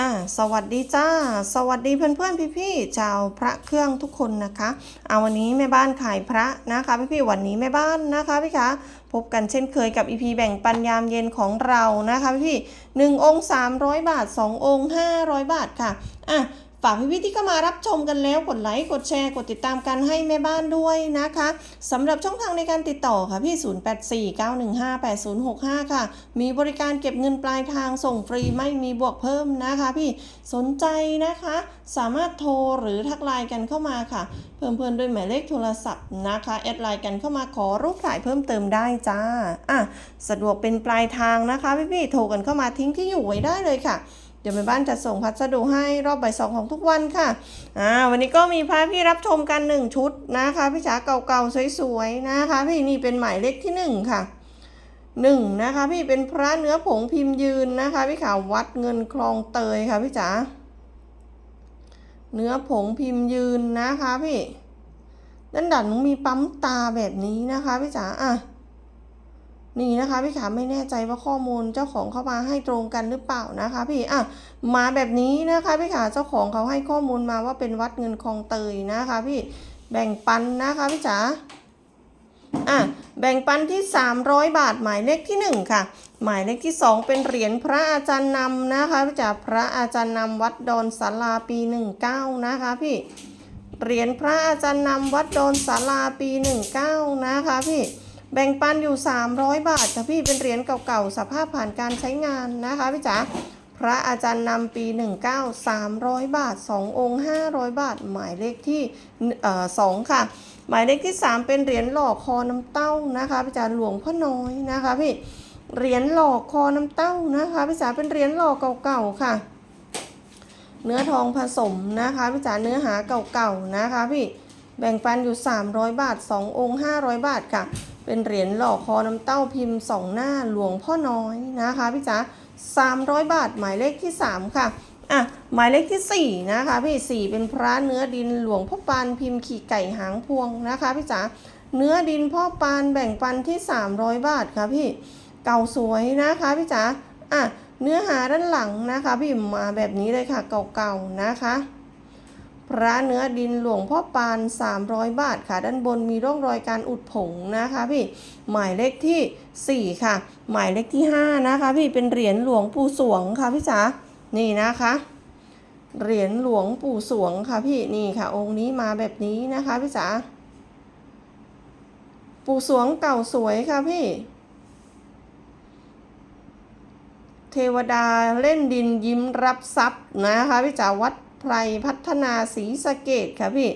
อ่าสวัสดีจ้า สวัสดีเพื่อนๆพี่ๆชาวพระเครื่องทุกคนนะคะเอาวันนี้แม่บ้านขายพระนะคะพี่ๆวันนี้แม่บ้านนะคะพี่คะพบกันเช่นเคยกับอีพีแบ่งปันยามเย็นของเรานะคะพี่ๆหนึ่งองค์สามร้อยบาทสององค์ห้าร้อยบาทค่ะอะ ฝากพี่ๆที่เข้ามารับชมกันแล้วกดไลค์กดแชร์กดติดตามกันให้แม่บ้านด้วยนะคะสำหรับช่องทางในการติดต่อค่ะพี่ 0849158065 ค่ะ มีบริการเก็บเงินปลายทางส่งฟรีไม่มีบวกเพิ่มนะคะ พี่สนใจนะคะ สามารถโทรหรือทักไลน์กันเข้ามาค่ะ เพิ่มเพื่อนด้วยหมายเลขโทรศัพท์นะคะแอดไลน์กันเข้ามาขอรูปถ่ายเพิ่มเติมได้จ้าอะสะดวกเป็นปลายทางนะคะพี่ๆโทรกันเข้ามาทิ้งที่อยู่ไว้ได้เลยค่ะ เดี๋ยวแม่บ้านจะส่งพัสดุให้รอบบ่ายสองของทุกวันค่ะ อ่า วันนี้ก็มีพาพี่รับชมกันหนึ่งชุดนะคะพี่จ๋าเก่าๆสวยๆนะคะ พี่นี่เป็นหมายเลขที่หนึ่งค่ะหนึ่งนะคะพี่เป็นพระเนื้อผงพิมพ์ยืนนะคะพี่ขาววัดเงินคลองเตยค่ะพี่จ๋า เนื้อผงพิมพ์ยืนนะคะพี่ด้านดันมีปั๊มตาแบบนี้นะคะพี่จ๋า อะ นี่นะคะพี่ขาไม่แน่ใจว่าข้อมูลเจ้าของเข้ามาให้ตรงกันหรือเปล่านะคะพี่อะมาแบบนี้นะคะพี่ขาเจ้าของเขาให้ข้อมูลมาว่าเป็นวัดเงินคลองเตยนะคะ พี่แบ่งปันนะคะพี่จ๋าอะแบ่งปันที่ 300 บาทหมายเลขที่ 1 ค่ะ หมายเลขที่ 2 เป็นเหรียญพระอาจารย์นำนะคะพี่จ๋าพระอาจารย์นำวัดดอนศาลาปี 19 นะคะพี่เหรียญพระอาจารย์นำวัดดอนศาลาปี 19 นะคะพี่ แบ่งปันอยู่ 300 บาทค่ะพี่เป็นเหรียญเก่าๆสภาพผ่านการใช้งานนะคะพี่จ๋าพระอาจารย์นำปี 19 300 บาท 2 องค์ 500 บาท หมายเลขที่เอ่อ2ค่ะ หมายเลขที่ 3 เป็นเหรียญหล่อคอน้ำเต้านะคะพี่จ๋าหลวงพ่อน้อยนะคะพี่เหรียญหล่อคอน้ำเต้านะคะพี่จ๋าเป็นเหรียญหล่อเก่าๆค่ะ เนื้อทองผสมนะคะพี่จ๋าเนื้อหาเก่าๆนะคะพี่แบ่งปันอยู่ 300 บาท 2 องค์ 500 บาทค่ะเป็นเหรียญหล่อคอน้ำเต้าพิมพ์สองหน้าหลวงพ่อน้อยนะคะพี่จ๋า300 บาทหมายเลขที่ 3 ค่ะอะหมายเลขที่ 4 นะคะพี่ 4 เป็นพระเนื้อดินหลวงพ่อปานพิมพ์ขี่ไก่หางพวงนะคะพี่จ๋าเนื้อดินพ่อปานแบ่งปันที่ 300 บาทค่ะพี่เก่าสวยนะคะพี่จ๋าอะเนื้อหาด้านหลังนะคะพี่มาแบบนี้เลยค่ะเก่าๆนะคะ พระเนื้อดินหลวงพ่อปาน 300 บาทค่ะ ด้านบนมีร่องรอยการอุดผงนะคะพี่ หมายเลขที่ 4 ค่ะ หมายเลขที่ 5 นะคะพี่ เป็นเหรียญหลวงปู่สวงค่ะพี่จ๋า นี่นะคะ เหรียญหลวงปู่สวงค่ะพี่ นี่ค่ะ องค์นี้มาแบบนี้นะคะพี่จ๋า ปู่สวงเก่าสวยค่ะพี่ เทวดาเล่นดินยิ้มรับทรัพย์นะคะพี่จ๋าวัด ไพรพัฒนาศรีสะเกดค่ะพี่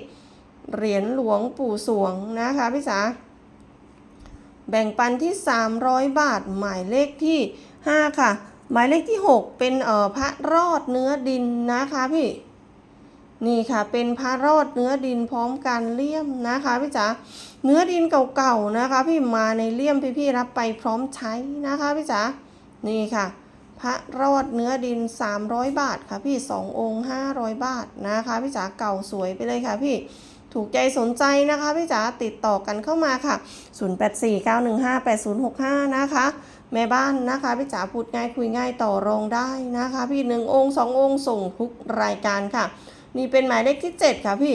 เหรียญหลวงปู่สวงนะคะพี่จ๋าแบ่งปันที่ 300 บาทหมายเลขที่ 5 ค่ะ หมายเลขที่ 6 เป็นเอ่อพระรอดเนื้อดินนะคะพี่ นี่ค่ะเป็นพระรอดเนื้อดินพร้อมการเลี่ยมนะคะพี่จ๋าเนื้อดินเก่าๆนะคะ พี่มาในเลี่ยมพี่ๆรับไปพร้อมใช้นะคะพี่จ๋านี่ค่ะ พระรอดเนื้อดิน 300 บาทค่ะพี่2องค์ 500 บาทนะคะพี่จ๋าเก่าสวยไปเลยค่ะพี่ถูกใจสนใจนะคะพี่จ๋าติดต่อกันเข้ามาค่ะ 0849158065 นะคะ แม่บ้านนะคะพี่จ๋าพูดง่ายคุยง่ายต่อรองได้นะคะ พี่หนึ่งองค์สององค์ส่งทุกรายการค่ะ นี่เป็นหมายเลขที่ 7 ค่ะพี่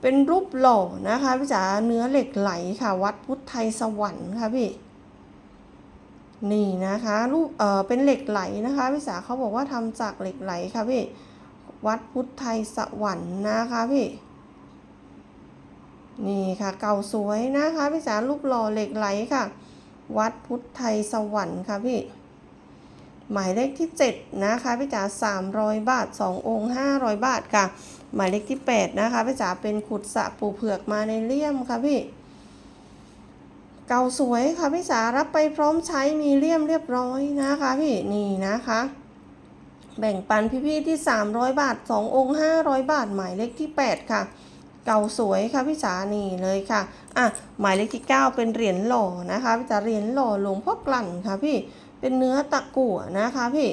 เป็นรูปหล่อนะคะพี่จ๋าเนื้อเหล็กไหลค่ะ วัดพุทธไทยสวรรค์ค่ะพี่ นี่นะคะรูปเออเป็นเหล็กไหลนะคะพี่สาเขาบอกว่าทำจากเหล็กไหลค่ะพี่วัดพุทธไทยสวรรค์นะคะพี่นี่ค่ะเก่าสวยนะคะพี่สารูปหล่อเหล็กไหลค่ะ วัดพุทธไทยสวรรค์ค่ะพี่หมายเลขที่ 7 นะคะพี่จ๋า300 บาท 2 องค์ 500 บาทค่ะ หมายเลขที่ 8 นะคะพี่จ๋าเป็นขุดสะปูเผือกมาในเลี่ยมค่ะพี่ เก่าสวยค่ะพี่สารับไปพร้อมใช้มีเลี่ยมเรียบร้อยนะคะพี่นี่นะคะ แบ่งปันพี่ๆที่ 300 บาท 2 องค์ 500 บาท หมายเลขที่ 8 ค่ะ เก่าสวยค่ะพี่จ๋านี่เลยค่ะอะหมายเลขที่ 9 เป็นเหรียญหล่อนะคะพี่จ๋าเหรียญหล่อหลวงพ่อกลั่นค่ะพี่เป็นเนื้อตะกั่วนะคะพี่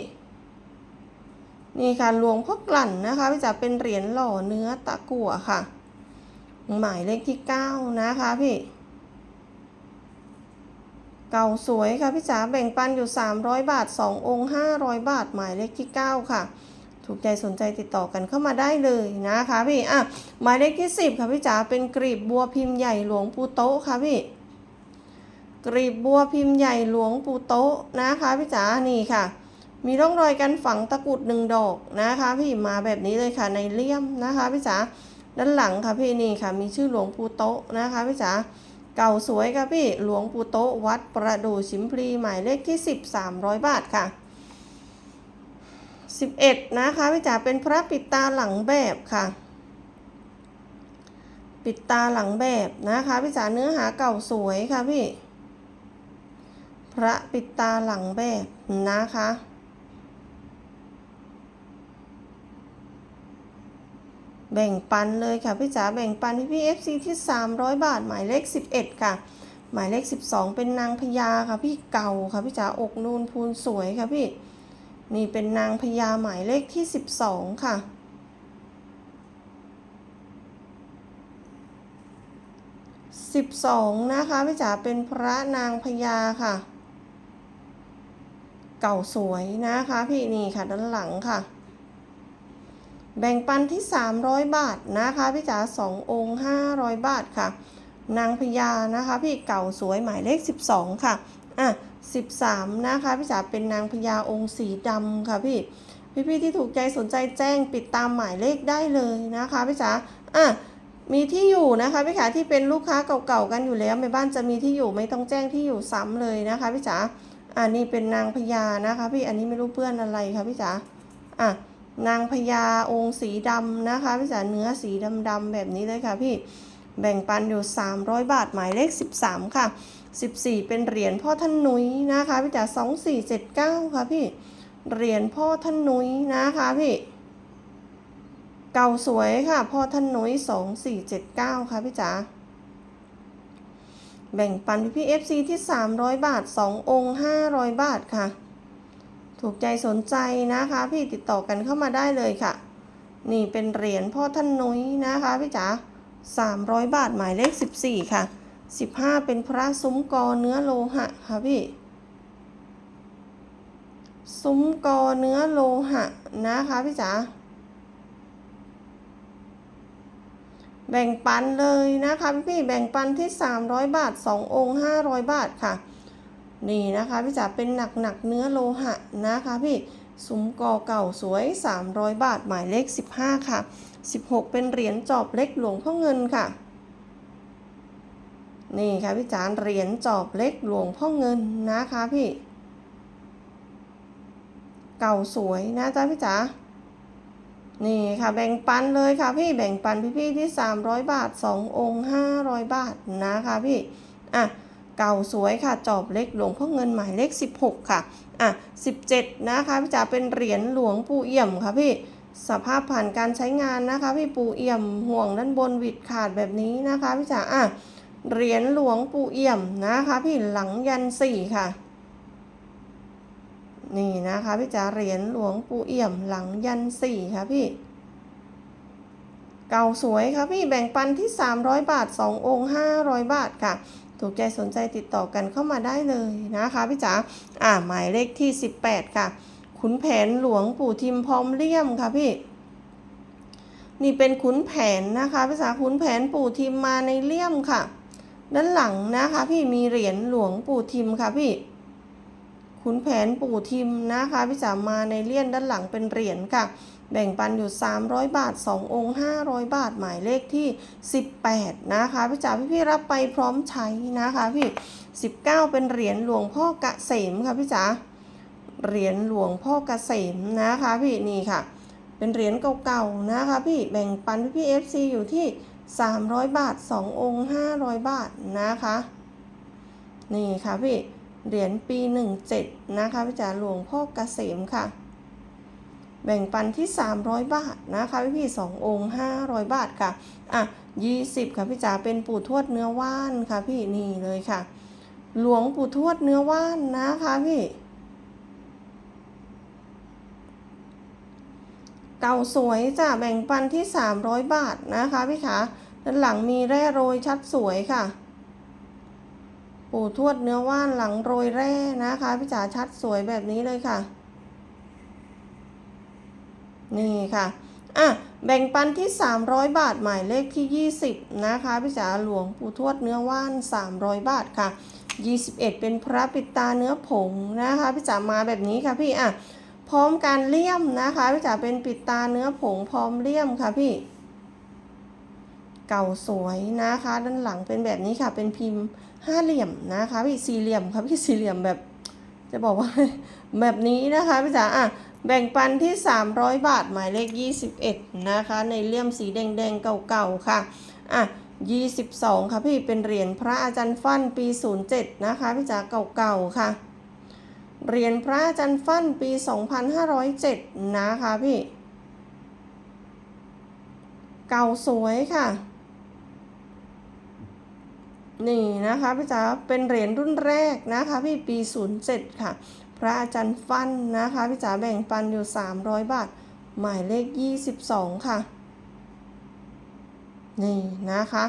นี่ค่ะหลวงพ่อกลั่นนะคะพี่จ๋าเป็นเหรียญหล่อเนื้อตะกั่วค่ะ หมายเลขที่ 9 นะคะพี่ เก่าสวยค่ะพี่จ๋าแบ่งปันอยู่ 300 บาท 2 องค์ 500 บาท หมายเลขที่ 9 ค่ะ ถูกใจสนใจติดต่อกันเข้ามาได้เลยนะคะพี่อะหมายเลขที่สิบค่ะพี่จ๋าเป็นกรีบบัวพิมพ์ใหญ่หลวงปูโต๊ะค่ะพี่กรีบบัวพิมพ์ใหญ่หลวงปูโต๊ะนะคะพี่จ๋านี่ค่ะ มีร่องรอยการฝังตะกรุดหนึ่งดอกนะคะ พี่มาแบบนี้เลยค่ะในเลี่ยมนะคะพี่จ๋าด้านหลังค่ะพี่นี่ค่ะ มีชื่อหลวงปูโต๊ะนะคะพี่จ๋า เก่าสวยค่ะพี่หลวงปู่โตวัดประดู่ชิมพลีหมายเลขที่สิบสามร้อยบาทค่ะสิบเอ็ดนะคะพี่จ๋าเป็นพระปิดตาหลังแบบค่ะ ปิดตาหลังแบบนะคะพี่จ๋าเนื้อหาเก่าสวยค่ะพี่ พระปิดตาหลังแบบนะคะ แบ่งปันเลยค่ะพี่จ๋าแบ่งปันพี่พี่เอฟซีที่ 300 บาท หมายเลข 11 ค่ะ หมายเลข 12 เป็นนางพญาค่ะพี่เก่าค่ะพี่จ๋าอกนูนพูนสวยค่ะพี่นี่เป็นนางพญาหมายเลขที่ 12 ค่ะ 12 นะคะพี่จ๋าเป็นพระนางพญาค่ะ เก่าสวยนะคะพี่นี่ค่ะด้านหลังค่ะ แบ่งปันที่ 300 บาทนะคะพี่จ๋า2องค์ 500 บาทค่ะ นางพญานะคะ พี่เก่าสวยหมายเลข 12 ค่ะอะ13 นะคะพี่จ๋าเป็นนางพญาองค์สีดำค่ะพี่พี่ๆที่ถูกใจสนใจแจ้งปิดตามหมายเลขได้เลยนะคะพี่จ๋าอะมีที่อยู่นะคะพี่ขาที่เป็นลูกค้าเก่าๆกันอยู่แล้วในบ้านจะมีที่อยู่ไม่ต้องแจ้งที่อยู่ซ้ำเลยนะคะพี่จ๋าอันนี้เป็นนางพญานะคะ พี่อันนี้ไม่รู้เพื่อนอะไรค่ะพี่จ๋าอะ นางพญาองค์สีดำนะคะพี่จ๋าเนื้อสีดำๆแบบนี้เลยค่ะพี่แบ่งปันอยู่ 300 บาทหมายเลข 13 ค่ะ 14 เป็นเหรียญพ่อท่านนุ้ยนะคะพี่จ๋า2479 ค่ะพี่เหรียญพ่อท่านนุ้ยนะคะพี่เก่าสวยค่ะ พ่อท่านนุ้ย2479 ค่ะพี่จ๋าแบ่งปันพี่พี่ FC ที่ 300 บาท 2 องค์ 500 บาทค่ะ ถูกใจสนใจนะคะ พี่ติดต่อกันเข้ามาได้เลยค่ะ นี่เป็นเหรียญพ่อท่านนุ้ยนะคะพี่จ๋า300 บาทหมายเลข 14 ค่ะ 15 เป็นพระซุ้มกอเนื้อโลหะค่ะพี่ซุ้มกอเนื้อโลหะนะคะพี่จ๋าแบ่งปันเลยนะคะพี่แบ่งปันที่ 300 บาท 2 องค์ 500 บาทค่ะ นี่นะคะพี่จ๋าเป็นหนักหนักเนื้อโลหะนะคะพี่ซุ้มกอเก่าสวย 300 บาทหมายเลข 15 ค่ะ 16 เป็นเหรียญจอบเล็กหลวงพ่อเงินค่ะ นี่ค่ะพี่จ๋าเหรียญจอบเล็กหลวงพ่อเงินนะคะพี่ เก่าสวยนะจ๊ะพี่จ๋านี่ค่ะแบ่งปันเลยค่ะพี่แบ่งปันพี่ๆที่ 300 บาท 2 องค์ 500 บาทนะคะพี่อะ เก่าสวยค่ะจอบเล็กหลวงพ่อเงินหมายเลข 16 ค่ะอะ17 นะคะพี่จ๋าเป็นเหรียญหลวงปู่เอี่ยมค่ะพี่สภาพผ่านการใช้งานนะคะ พี่ปู่เอี่ยมห่วงด้านบนวิดขาดแบบนี้นะคะพี่จ๋าอะเหรียญหลวงปู่เอี่ยมนะคะ พี่หลังยันสี่ค่ะ นี่นะคะพี่จ๋าเหรียญหลวงปู่เอี่ยมหลังยันสี่ค่ะพี่ เก่าสวยค่ะพี่แบ่งปันที่ 300 บาท 2 องค์ 500 บาทค่ะ ถูกใจสนใจติดต่อกันเข้ามาได้เลยนะคะพี่จ๋าอ่าหมายเลขที่ 18 ค่ะ ขุนแผนหลวงปู่ทิมพร้อมเลี่ยมค่ะพี่ นี่เป็นขุนแผนนะคะพี่จ๋าขุนแผนปู่ทิมมาในเลี่ยมค่ะ ด้านหลังนะคะพี่มีเหรียญหลวงปู่ทิมค่ะพี่ ขุนแผนปู่ทิมนะคะพี่จ๋ามาในเลี่ยนด้านหลังเป็นเหรียญค่ะ แบ่งปันอยู่ 300 บาท 2 องค์ 500 บาท หมายเลขที่ 18 นะคะพี่จ๋าพี่พี่ๆรับไปพร้อมใช้นะคะพี่ 19 เป็นเหรียญหลวงพ่อกเกษมค่ะพี่จ๋าเหรียญหลวงพ่อเกษมนะคะพี่นี่ค่ะ เป็นเหรียญเก่าๆนะคะพี่แบ่งปันพี่พี่เอฟซีอยู่ที่ 300 บาท 2 องค์ 500 บาทนะคะ นี่ค่ะพี่เหรียญปี 17 นะคะพี่จ๋าหลวงพ่อเกษมค่ะ แบ่งปันที่ 300 บาทนะคะพี่พี่สององค์ 500 บาทค่ะ อะ 20 ค่ะพี่จ๋าเป็นปู่ทวดเนื้อว่านค่ะพี่นี่เลยค่ะ หลวงปู่ทวดเนื้อว่านนะคะพี่เก่าสวยจ้ะแบ่งปันที่ 300 บาทนะคะพี่คะด้านหลังมีแร่โรยชัดสวยค่ะ ปู่ทวดเนื้อว่านหลังโรยแร่นะคะพี่จ๋าชัดสวยแบบนี้เลยค่ะ นี่ค่ะอะแบ่งปันที่ 300 บาทหมายเลขที่ 20 นะคะพี่จ๋าหลวงปู่ทวดเนื้อว่าน 300 บาทค่ะ 21 เป็นพระปิดตาเนื้อผงนะคะพี่จ๋ามาแบบนี้ค่ะพี่อะพร้อมการเลี่ยมนะคะพี่จ๋าเป็นปิดตาเนื้อผงพร้อมเลี่ยมค่ะพี่ เก่าสวยนะคะ ด้านหลังเป็นแบบนี้ค่ะเป็นพิมพ์ห้าเหลี่ยมนะคะพี่สี่เหลี่ยมค่ะพี่สี่เหลี่ยมแบบ จะบอกว่าแบบนี้นะคะพี่จ๋าอะ แบ่งปันที่ 300 บาทหมายเลข 21 นะคะ ในเลี่ยมสีแดงๆเก่าๆ ค่ะ อะ 22 ค่ะพี่เป็นเหรียญพระอาจารย์ฟั่นปี 07 นะคะพี่จ๋าเก่าๆ ค่ะ เหรียญพระอาจารย์ฟั่นปี 2507 นะคะพี่ เก่าสวยค่ะ นี่นะคะพี่จ๋าเป็นเหรียญรุ่นแรกนะคะพี่ปี 07 ค่ะ พระอาจารย์ฟันนะคะพี่จ๋าแบ่งปันอยู่ 300 บาท หมายเลข 22 ค่ะ นี่นะคะ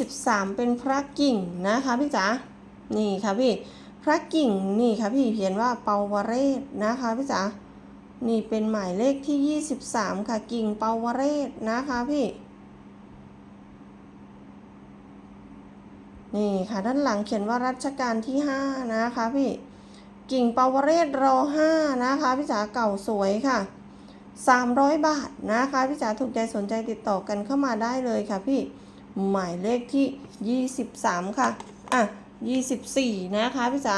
23 เป็นพระกิ่งนะคะพี่จ๋านี่ค่ะพี่พระกิ่งนี่ค่ะพี่เขียนว่าเปาวเรศนะคะพี่จ๋านี่เป็นหมายเลขที่ 23 ค่ะกิ่งเปาวเรศนะคะพี่นี่ค่ะด้านหลังเขียนว่ารัชกาลที่ 5 นะคะพี่ กิ่งเปาวเรศรอ5นะคะ พี่จ๋าเก่าสวยค่ะ 300 บาทนะคะ พี่จ๋าถูกใจสนใจติดต่อกันเข้ามาได้เลยค่ะพี่หมายเลขที่ 23 ค่ะ อะ 24 นะคะพี่จ๋า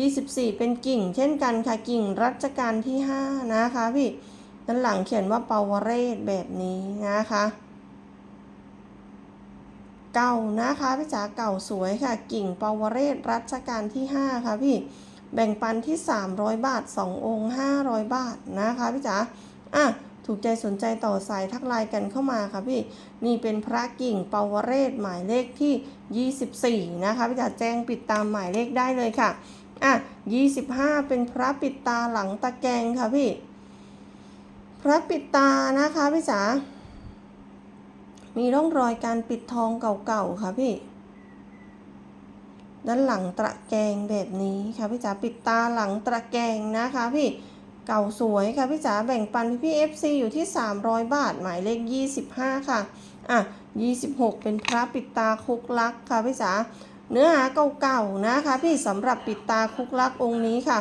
24 เป็นกิ่ง เช่นกันค่ะกิ่งรัชกาลที่ 5 นะคะพี่ด้านหลังเขียนว่าเปาวเรศแบบนี้นะคะเก่านะคะพี่จ๋าเก่าสวยค่ะ กิ่งเปาวเรศรัชกาลที่ 5 ค่ะพี่ แบ่งปันที่ 300 บาท 2 องค์ 500 บาทนะคะพี่จ๋าอะถูกใจสนใจต่อสายทักไลน์กันเข้ามาค่ะพี่ นี่เป็นพระกิ่งเปาวเรศหมายเลขที่ 24 นะคะพี่จ๋าแจ้งปิดตามหมายเลขได้เลยค่ะ อะ 25 เป็นพระปิดตาหลังตะแกงค่ะพี่ พระปิดตานะคะพี่จ๋ามีร่องรอยการปิดทองเก่าๆค่ะพี่ ด้านหลังตะแกรงแบบนี้ค่ะพี่จ๋าปิดตาหลังตะแกรงนะคะพี่เก่าสวยค่ะพี่จ๋าแบ่งปันพี่ FC อยู่ที่ 300 บาท หมายเลข 25 ค่ะอะ 26 เป็นพระปิดตาคุกลักค่ะพี่จ๋าเนื้อหาเก่าๆนะคะพี่สำหรับปิดตาคุกลักองค์นี้ค่ะ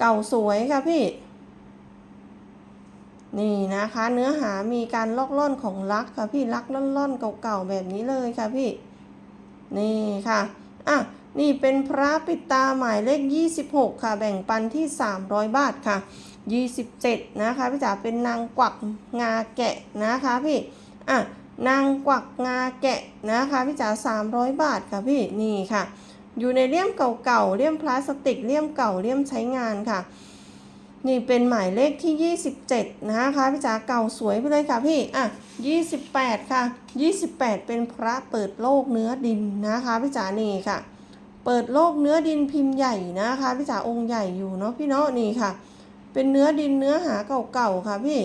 เก่าสวยค่ะพี่ นี่นะคะ เนื้อหามีการลอกล่อนของลักค่ะพี่ลักล่อนๆเก่าๆแบบนี้เลยค่ะพี่ นี่ค่ะอะ นี่เป็นพระปิดตาหมายเลข 26 ค่ะ แบ่งปันที่ 300 บาทค่ะ 27 นะคะพี่จ๋าเป็นนางกวักงาแกะนะคะพี่อะนางกวักงาแกะนะคะพี่จ๋า300 บาทค่ะพี่นี่ค่ะ อยู่ในเลี่ยมเก่าๆเลี่ยมพลาสติกเลี่ยมเก่าเลี่ยมใช้งานค่ะ นี่เป็นหมายเลขที่ 27 นะคะพี่จ๋าเก่าสวยไปเลยค่ะพี่อะ28 ค่ะ 28 เป็นพระเปิดโลกเนื้อดินนะคะพี่จ๋านี่ค่ะ เปิดโลกเนื้อดินพิมพ์ใหญ่นะคะพี่จ๋าองค์ใหญ่อยู่เนาะพี่เนาะนี่ค่ะ เป็นเนื้อดินเนื้อหาเก่าๆค่ะพี่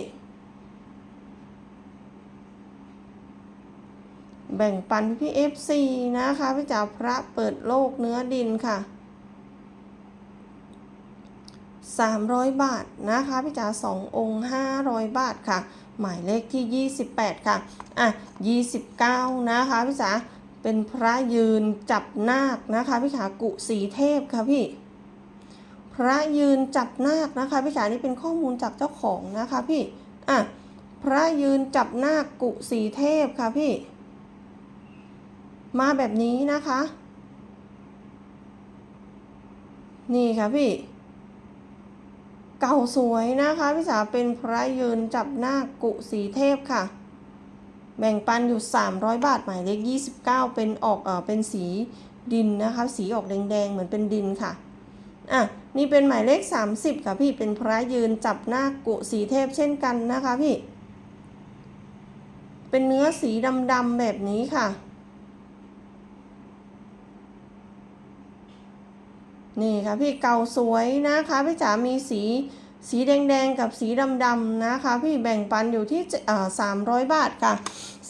แบ่งปันพี่ FC นะคะพี่จ๋าพระเปิดโลกเนื้อดินค่ะ300 บาทนะคะพี่จ๋า2องค์ 500 บาทค่ะ หมายเลขที่ 28 ค่ะ อะ 29 นะคะพี่จ๋า เป็นพระยืนจับนาคนะคะพี่ขากุสีเทพค่ะพี่ พระยืนจับนาคนะคะพี่ขานี่เป็นข้อมูลจากเจ้าของนะคะพี่อะพระยืนจับนาคกุสีเทพค่ะพี่ มาแบบนี้นะคะ นี่ค่ะพี่ เก่าสวยนะคะพี่จ๋าเป็นพระยืนจับนาคกุสีเทพค่ะ แบ่งปันอยู่ 300 บาทหมายเลข29 เป็นออกเออเป็นสีดินนะคะ สีออกแดงๆ เหมือนเป็นดินค่ะ อะ นี่เป็นหมายเลข 30 ค่ะพี่ เป็นพระยืนจับหน้ากุสีเทพเช่นกันนะคะพี่ เป็นเนื้อสีดำๆแบบนี้ค่ะ นี่ค่ะพี่เก่าสวยนะคะพี่จ๋ามีสี สีแดงๆ กับสีดำๆนะคะ พี่แบ่งปันอยู่ที่เอ่อ300บาทค่ะ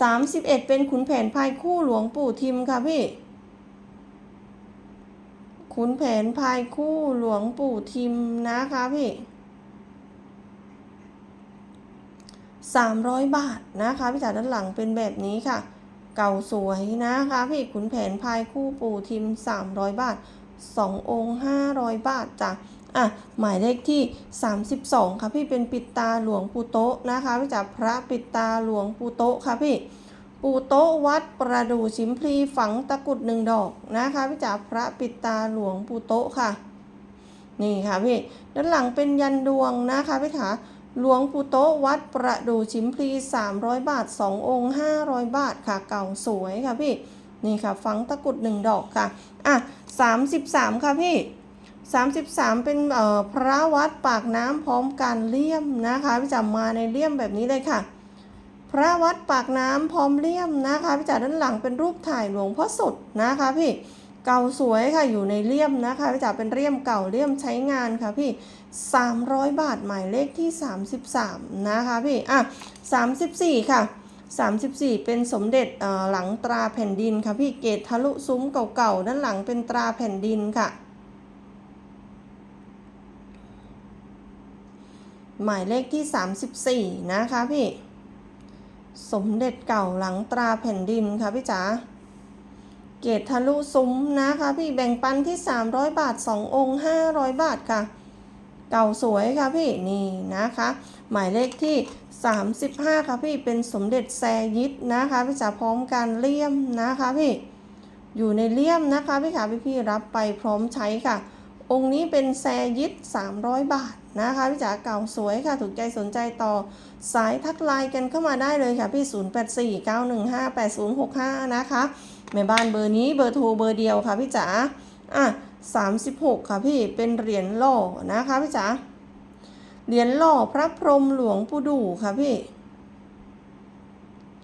31เป็นขุนแผนพายคู่หลวงปู่ทิมค่ะพี่ขุนแผนพายคู่หลวงปู่ทิมนะคะพี่300บาทนะคะพี่จ๋าด้านหลังเป็นแบบนี้ค่ะ เก่าสวยนะคะพี่ขุนแผนพายคู่ปู่ทิม300บาท2องค์500บาทจ้ะ อะหมายเลขที่ 32 ค่ะพี่เป็นปิดตาหลวงปู่โตะนะคะพี่จ๋าพระปิดตาหลวงปู่โตะค่ะพี่ปู่โตะวัดประดู่ชิมพลีฝังตะกรุดหนึ่งดอกนะคะพี่จ๋าพระปิดตาหลวงปู่โตะค่ะ นี่ค่ะพี่ด้านหลังเป็นยันดวงนะคะพี่ขาหลวงปู่โตะวัดประดู่ชิมพลี 300 บาท 2 องค์ 500 บาทค่ะเก่าสวยค่ะพี่นี่ค่ะฝังตะกรุดหนึ่งดอกค่ะอะ 33 ค่ะพี่ 33 เป็นเอ่อพระวัดปากน้ำพร้อมการเลี่ยมนะคะพี่จ๋ามาในเลี่ยมแบบนี้เลยค่ะ พระวัดปากน้ำพร้อมเลี่ยมนะคะพี่จ๋าด้านหลังเป็นรูปถ่ายหลวงพ่อสดนะคะพี่เก่าสวยค่ะอยู่ในเลี่ยมนะคะพี่จ๋าเป็นเลี่ยมเก่าเลี่ยมใช้งานค่ะพี่ 300 บาทหมายเลขที่ 33 นะคะพี่อะ34 ค่ะ34 เป็นสมเด็จหลังตราแผ่นดินค่ะพี่เกตทะลุซุ้มเก่าๆด้านหลังเป็นตราแผ่นดินค่ะ หมายเลขที่ 34 นะคะพี่ สมเด็จเก่าหลังตราแผ่นดินค่ะพี่จ๋า เกตทะลุซุ้มนะคะพี่แบ่งปันที่ 300 บาท 2 องค์ 500 บาทค่ะ เก่าสวยค่ะพี่นี่นะคะ หมายเลขที่ 35 ค่ะพี่เป็นสมเด็จแซยิดนะคะพี่จ๋าพร้อมการเลี่ยมนะคะพี่อยู่ในเลี่ยมนะคะพี่ขาพี่พี่รับไปพร้อมใช้ค่ะ องค์นี้เป็นแซยิด300 บาท นะคะพี่จ๋าเก่าสวยค่ะถูกใจสนใจต่อ สายทักไลน์กันเข้ามาได้เลยค่ะพี่ 0849158065 นะคะแม่บ้านเบอร์นี้เบอร์โทรเบอร์เดียวค่ะพี่จ๋าอะ36 ค่ะพี่เป็นเหรียญหล่อนะคะพี่จ๋าเหรียญหล่อพระพรหมหลวงปู่ดู่ค่ะพี่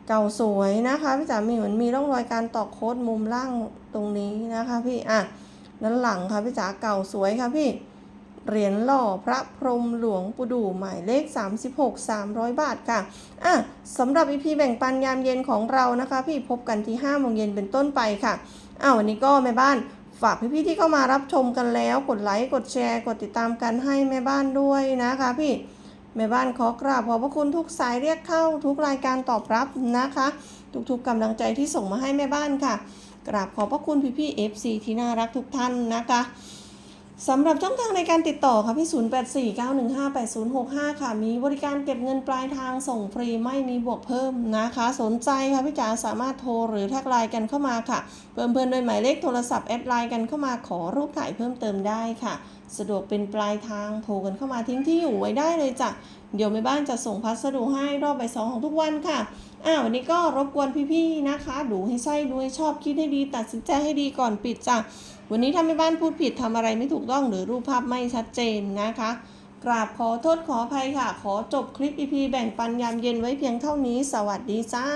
เก่าสวยนะคะพี่จ๋ามีเหมือนมีร่องรอยการตอกโค้ดมุมล่างตรงนี้นะคะพี่อะด้านหลังค่ะพี่จ๋าเก่าสวยค่ะพี่ เหรียญหล่อพระพรหมหลวงปู่ดูหมายเลข 36 300 บาทค่ะอะสำหรับอีพีแบ่งปันยามเย็นของเรานะคะ พี่พบกันที่5โมงเย็นเป็นต้นไปค่ะอ้าววันนี้ก็แม่บ้านฝากพี่ๆที่เข้ามารับชมกันแล้ว กดไลค์กดแชร์กดติดตามกันให้แม่บ้านด้วยนะคะพี่แม่บ้านขอกราบขอบพระคุณทุกสายเรียกเข้าทุกรายการตอบรับนะคะ ทุกๆกำลังใจที่ส่งมาให้แม่บ้านค่ะ กราบขอบพระคุณพี่ๆ FC ที่น่ารักทุกท่านนะคะ สำหรับช่องทางในการติดต่อค่ะพี่ 0849158065 ค่ะ มีบริการเก็บเงินปลายทางส่งฟรีไม่มีบวกเพิ่มนะคะ สนใจค่ะพี่จ๋าสามารถโทรหรือแท็กไลน์กันเข้ามาค่ะ เพิ่มเพื่อนด้วยหมายเลขโทรศัพท์แอดไลน์กันเข้ามาขอรูปถ่ายเพิ่มเติมได้ค่ะ สะดวกเป็นปลายทางโทรกันเข้ามาทิ้งที่อยู่ไว้ได้เลยจ้ะเดี๋ยวแม่บ้านจะส่งพัสดุให้รอบบ่ายสองของทุกวันค่ะอ่าวันนี้ก็รบกวนพี่ๆนะคะ ดูให้ใช่ดูให้ชอบคิดให้ดี ตัดสินใจให้ดีก่อนปิดจ้ะ วันนี้ถ้าแม่บ้านพูดผิดทำอะไรไม่ถูกต้องหรือรูปภาพไม่ชัดเจนนะคะ กราบขอโทษขออภัยค่ะ ขอจบคลิปอีพีแบ่งปันยามเย็นไว้เพียงเท่านี้ สวัสดีจ้า